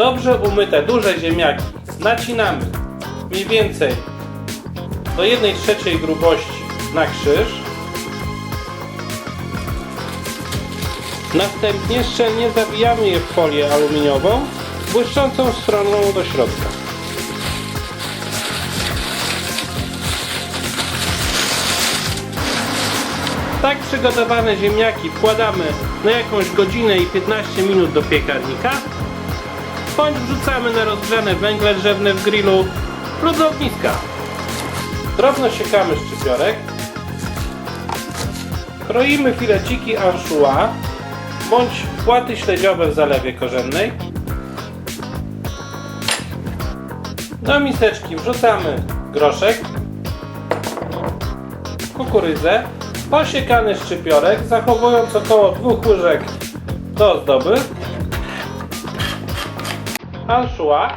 dobrze umyte duże ziemniaki nacinamy mniej więcej do 1 trzeciej grubości na krzyż. Następnie szczelnie zawijamy je w folię aluminiową, błyszczącą stroną do środka. Tak przygotowane ziemniaki wkładamy na jakąś godzinę i 15 minut do piekarnika, bądź wrzucamy na rozgrzane węgle drzewne w grillu lub do ogniska. Drobno siekamy szczypiorek, kroimy fileciki anchois bądź płaty śledziowe w zalewie korzennej. Do miseczki wrzucamy groszek, kukurydzę, posiekany szczypiorek, zachowując około dwóch łyżek do ozdoby, anchois,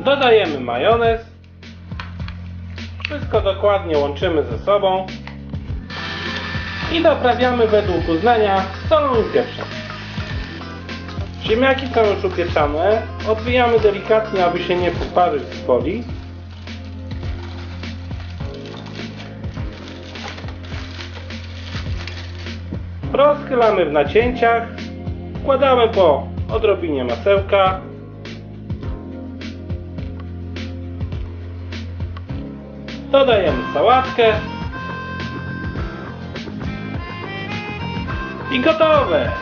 dodajemy majonez, wszystko dokładnie łączymy ze sobą. I doprawiamy według uznania solą i pieprzem. Ziemniaki są już upieczane, odwijamy delikatnie, aby się nie poparzyć z folii. Rozchylamy w nacięciach, wkładamy po odrobinie masełka. Dodajemy sałatkę. I gotowe!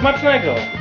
Smacznego!